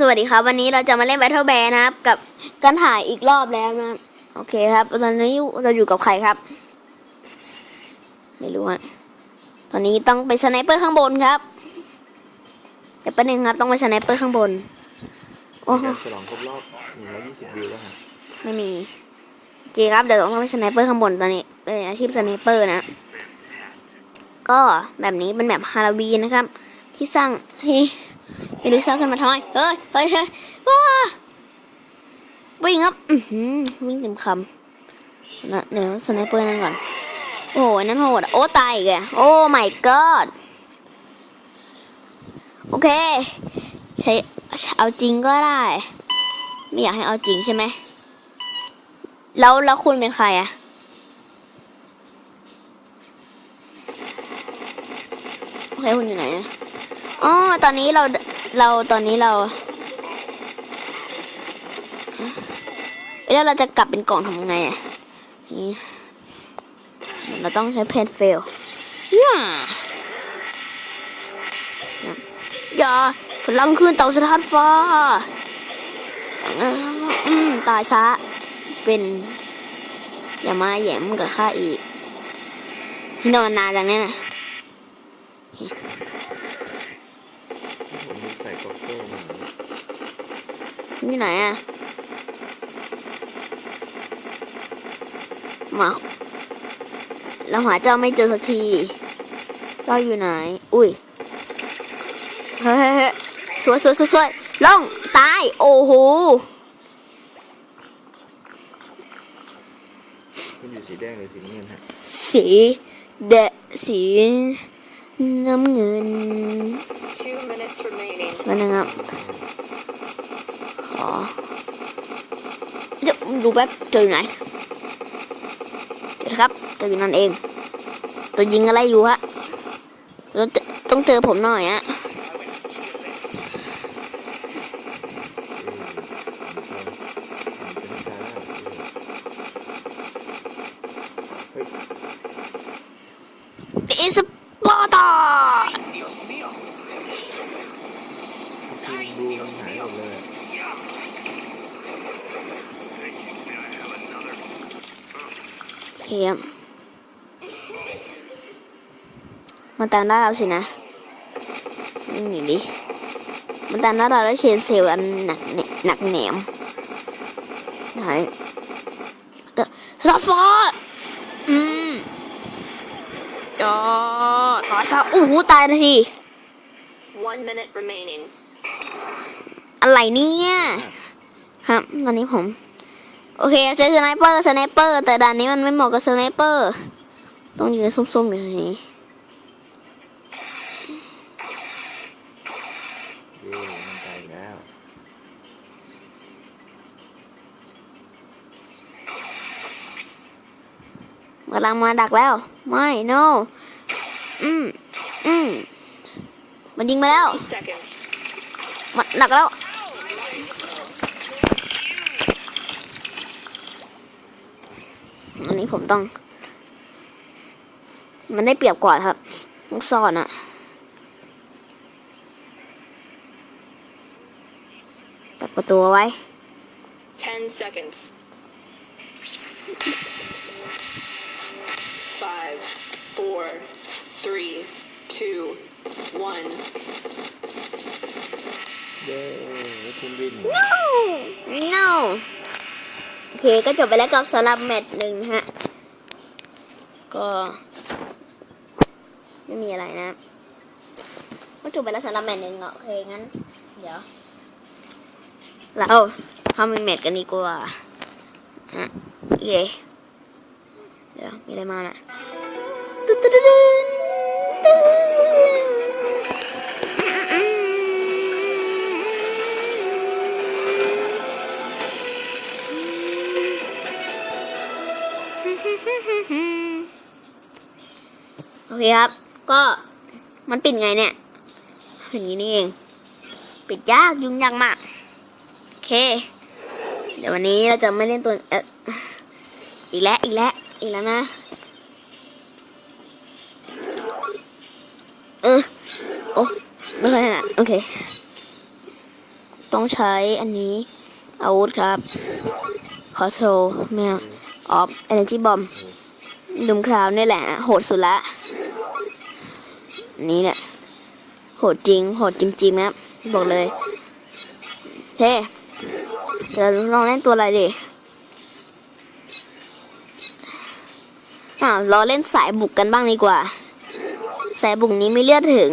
สวัสดีครับ วันนี้เราจะมาเล่น Battle Bear นะครับ กับการถ่ายอีกรอบแล้วนะ โอเคครับ ตอนนี้เราอยู่กับใครครับ ไม่รู้อะตอนนี้ต้องไปสไนเปอร์ข้างบนครับเดี๋ยวแป๊บนึงครับ ต้องไปสไนเปอร์ข้างบน โอ้โหการฉลองครบรอบ120วิวแล้วฮะไม่มีโอเคครับเดี๋ยวต้องไปสไนเปอร์ข้างบนตอนนี้เป็นอาชีพสไนเปอร์นะ ก็แบบนี้เป็นแบบฮาโลวีนนะครับ ที่สร้างให้ไม่รู้สร้างขึ้นมาทำไมเฮ้ยเฮ้ยเฮ้ยว้าวิ่งครับอื้อหือวิ่งเต็มคำนะเดี๋ยวสไนเปอร์นั่นก่อน โอ้โหนั่นโหดอะโอ้ตายอีกอะโอ้ my god โอเค ใช้ เอาจริงก็ได้ ไม่อยากให้เอาจริงใช่ไหม แล้วแล้วคุณเป็นใครอะโอเคคุณอยู่ไหนอะอ๋อตอนนี้เราเราตอนนี้เราแล้วเราจะกลับเป็นกล่องทำยังไงอะนี่เราต้องใช้เพนเฟลย่าอย่า พลังคืนเต่าสถานฟ้าอืมตายซะ เป็น อย่ามาแหยมกับข้าอีกนี่นอนนานจังเนี่ยนะผมมีใส่ก๊อกเกอร์มาอยู่ไหนอะมาเราหาเจ้าไม่เจอสักที เจ้าอยู่ไหน อุ้ย เฮ้ยเฮ้ยเฮ้ย สวยสวยสวยสวยล่องตาย โอ้โหคุณอยู่สีแดงหรือสีน้ำเงินฮะสีเดะสีน้ำเงินมันนะครับขอเดี๋ยวดูแป๊บเจออยู่ไหนเจอครับเจออยู่นั่นเอง ตัวยิงอะไรอยู่ฮะต้องเจอผมหน่อยฮะ เฮ้ยอิสปาร์ตาทีมบลูมันหายหมดเลยอะเฮียมมาตามได้เราสินะนี่หนีดิมาตามได้เราแล้วเชนเซลอันหนักแหนหนักแหนมไหนเดอะสตาร์ฟอร์ม จอตายซะโอ้โหตายนาที One minute remaining. อะไรเนี่ยครับตอนนี้ผม โอเคใช้สไนเปอร์สไนเปอร์แต่ด่านนี้มันไม่เหมาะกับสไนเปอร์ ต้องยืนซุ่มๆอยู่ตรงนี้ เย้มันตายอีกแล้ว กำลังมาดักแล้ว ไม่ no อืมอืมมันยิงมาแล้วมันดักแล้ว อันนี้ผมต้อง มันได้เปรียบกว่าครับต้องซ่อนอะตัดประตูเอาไว้ Ten seconds. Five, four, three, two, one. เย้แล้วคุณวิน no no โอเคก็จบไปแล้วกับสำหรับแมตช์หนึ่งนะฮะ ก็ ไม่มีอะไรนะก็จบไปแล้วสำหรับแมตช์หนึ่งอะโอเคงั้น เดี๋ยว เราทำเป็นแมตช์กันดีกว่าฮะโอเค เดี๋ยวมีอะไรมาน่ะตึ๊ดตึ๊ดตึ๊ดโอเคครับ ก็มันปิดไงเนี่ย อย่างนี้นี่เอง ปิดยากยุ่งยากมาก โอเค เดี๋ยววันนี้เราจะไม่เล่นตัวเอออีกแล้วอีกแล้ว อีกแล้วนะเออโอ้ไม่ค่อยถนัดโอเค ต้องใช้อันนี้ อาวุธครับคอโซแมวออฟเอเนจีบอมดุมคราวนี่แหละ โหดสุดละ นี่เนี่ยโหดจริง โหดจริงๆนะครับบอกเลยเฮ้จะลองเล่นตัวอะไรดี อ้าวเราเล่นสายบุกกันบ้างดีกว่า สายบุกนี้ไม่เลือดถึง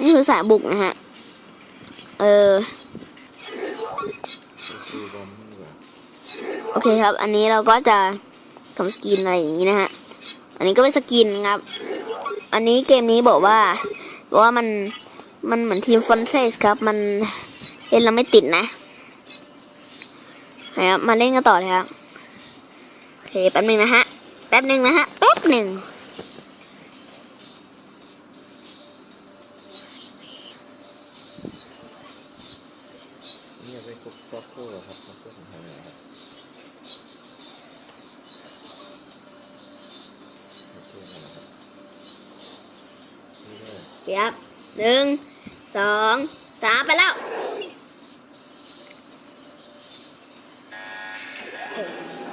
นี่คือสายบุกนะฮะ เออ โอเคครับ อันนี้เราก็จะทำสกินอะไรอย่างนี้นะฮะ อันนี้ก็เป็นสกินครับ อันนี้เกมนี้บอกว่าบอกว่ามันมันเหมือนทีมฟอนเทสครับ มันเล่นแล้วไม่ติดนะนะครับมาเล่นกันต่อเลยครับ เคแป๊บหนึ่งนะฮะ แป๊บหนึ่งนะฮะ แป๊บหนึ่งนี่จะไปคุกฟอกโก้เหรอครับฟอกโก้ของไทยนะครับโอเคนะครับนี่เลยเปียบหนึ่งสองสามไปแล้ว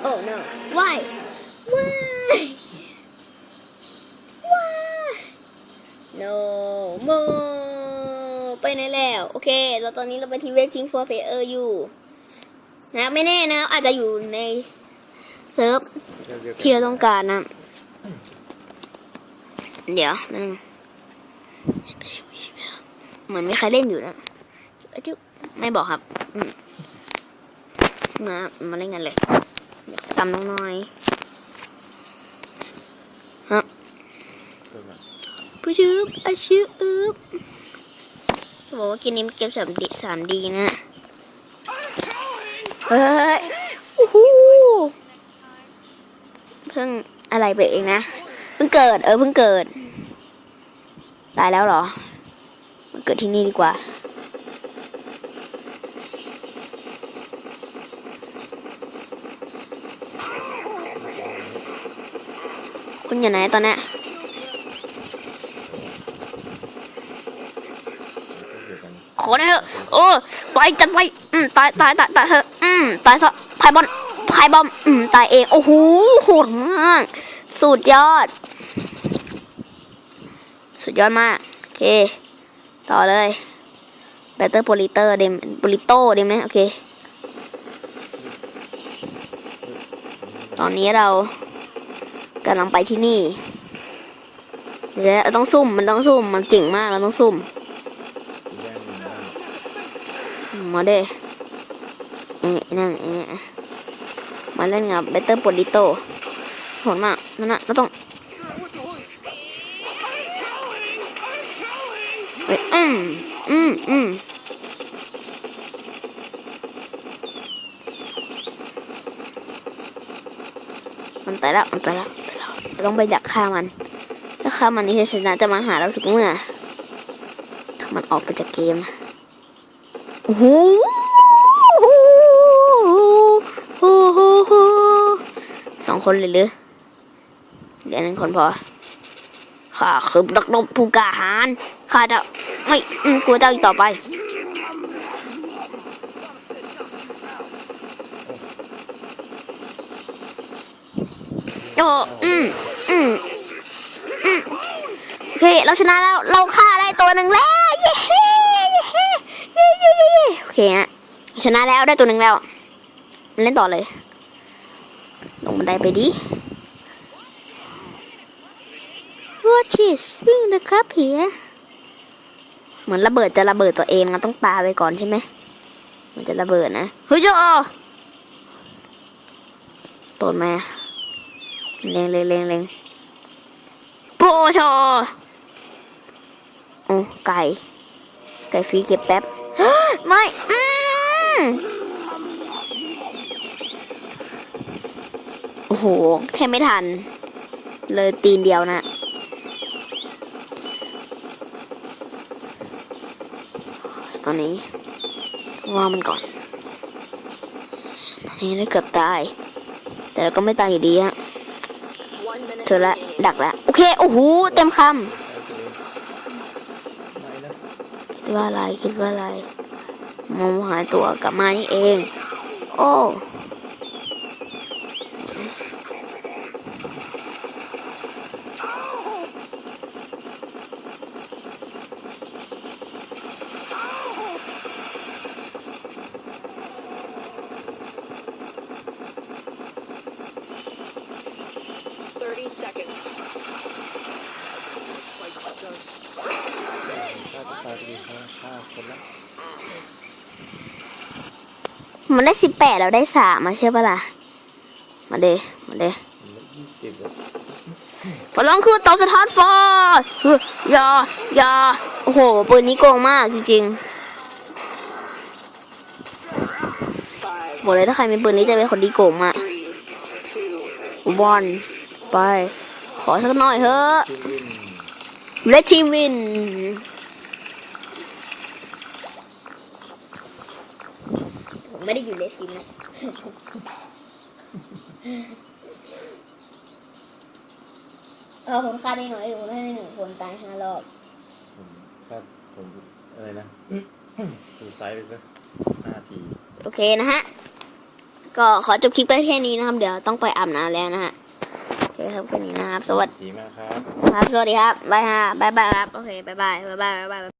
โอ้ no why why why no more ไปไหนแล้ว โอเค เราตอนนี้เราไปที่ waiting for player อยู่ นะไม่แน่นะ อาจจะอยู่ในเซิร์ฟที่เราต้องการนะ เดี๋ยวนึงเหมือนมีใครเล่นอยู่นะจุ๊บไม่บอกครับ มา มาเล่นกันเลย ตำน้องน้อยเพิ่มมาผู้ชืบอาชืบจะบอกว่าเกมนี้มันเกมสามดีสามดีนะ เฮ้ยโอ้โหเพิ่งอะไรไปเองนะ เพิ่งเกิด เออ เพิ่งเกิด ตายแล้วเหรอมาเกิดที่นี่ดีกว่า คุณอยู่ไหนตอนนี้ยก็อนขอเถอะโอ้ไปจัดไปอืมตายตายตายตายเถอะอืมตายซะพายบอลพายบอมอืมตายเอง โอ้โหโหดมาก สุดยอด สุดยอดมาก โอเค ต่อเลยเบตเตอร์โปลิเตอร์เดมโปลิโตเดมไหมโอเค ตอนนี้เรา กำลังไปที่นี่เดี๋ยวเราต้องซุ่มมันต้องซุ่มมันเก่งมากเราต้องซุ่มมาเด้เอ้นั่นเอ้ยมาเล่นกับเบเตอร์โปลิโตโหดมากนั่นน่ะเราต้องอ้ยอืมอืมอืมมันไปแล้วมันไปแล้ว ต้องไปดักฆ่ามัน ถ้าฆ่ามันนี่ชนะจะมาหาเราทุกเมื่อถ้ามันออกไปจากเกมโอ้โหโอ้โหสองคนเลยหรือเดี๋ยวหนึ่งคนพอข้าคือนักรบผู้กล้าหาญข้าจะไม่กลัวเจ้าอีกต่อไปโอ้อืม อืมอืมโอเคเราชนะแล้วเราฆ่าได้ตัวหนึ่งแล้ว เย้เย้เย้เย้เย้เย้โอเคฮะชนะแล้วได้ตัวหนึ่งแล้วมาเล่นต่อเลย ลงบันไดไปดิ Watch it swing the cup here เหมือนระเบิดจะระเบิดตัวเองเราต้องปาไปก่อนใช่ไหมมันจะระเบิดนะเฮ้ยจ้าตนมาเล็งเล็งเล็งเล็ง โปชอโอ้ไก่ ไก่ฟรีเก็บแป๊บ ไม่อืมโอ้โห แทบไม่ทัน เลยตีนเดียวนะตอนนี้ว่ามันก่อน ตอนนี้ได้เกือบตาย แต่เราก็ไม่ตายอยู่ดีฮะเจอละดักละ เค โอ้โห เต็มคำคิดว่าอะไร คิดว่าอะไรมองหาตัวกลับมานี่เอง โอ้ 30 seconds. ฆ่าจะตายไปดีฆ่าฆ่าคนละ มันได้สิบแปดแล้วได้สามมาใช่ปะล่ะ มาเดมาเดมันละยี่สิบอะพลังคือเตาสะท้อนฟ้าเฮ้ยอย่าอย่าโอ้โหปืนนี้โกงมากจริง Five, ๆบอกเลยถ้าใครมีปืนนี้จะเป็นคนที่โกงมาก three, two, บอลไป ขอสักหน่อยเถอะทีมวินเลททีมวิน ผม ไม่ได้อยู่เลททีมนะเออผมฆ่าได้น้อยอยู่ผมได้หนึ่งคนตายห้ารอบผมครับผมอะไรนะสูไซด์ไปซะห้าที โอเคนะฮะ ก็ขอจบคลิปไปแค่นี้นะครับ เดี๋ยวต้องไปอาบน้ำแล้วนะฮะ โอเคครับแค่นี้นะครับ สวัสดีดีมากครับ ครับ สวัสดีครับบายฮะบายบายครับ โอเคบายบายบายบายบายบาย